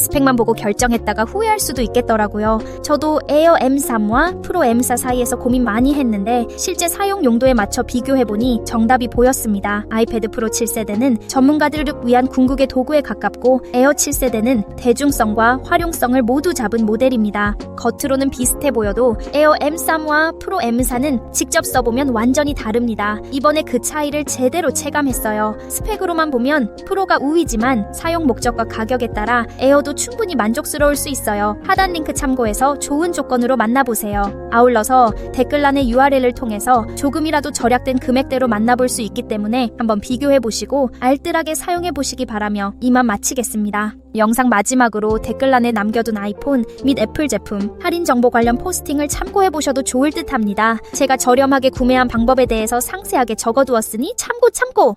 스펙만 보고 결정했다가 후회할 수도 있겠더라고요. 저도 에어 M3와 프로 M4 사이에서 고민 많이 했는데 실제 사용 용도에 맞춰 비교해보니 정답이 보였습니다. 아이패드 프로 7세대는 전문가들을 위한 궁극의 도구에 가깝고 에어 7세대는 대중성과 활용성을 모두 잡은 모델입니다. 겉으로는 비슷해 보여도 에어 M3와 프로 M4는 직접 써보면 완전히 다릅니다. 이번에 그 차이를 제대로 체감했어요. 스펙으로만 보면 프로가 우위지만 사용 목적과 가격에 따라 에어 도 충분히 만족스러울 수 있어요. 하단 링크 참고해서 좋은 조건으로 만나보세요. 아울러서 댓글란의 URL을 통해서 조금이라도 절약된 금액대로 만나볼 수 있기 때문에 한번 비교해보시고 알뜰하게 사용해보시기 바라며 이만 마치겠습니다. 영상 마지막으로 댓글란에 남겨둔 아이폰 및 애플 제품 할인 정보 관련 포스팅을 참고해 보셔도 좋을 듯 합니다. 제가 저렴하게 구매한 방법에 대해서 상세하게 적어두었으니 참고 참고!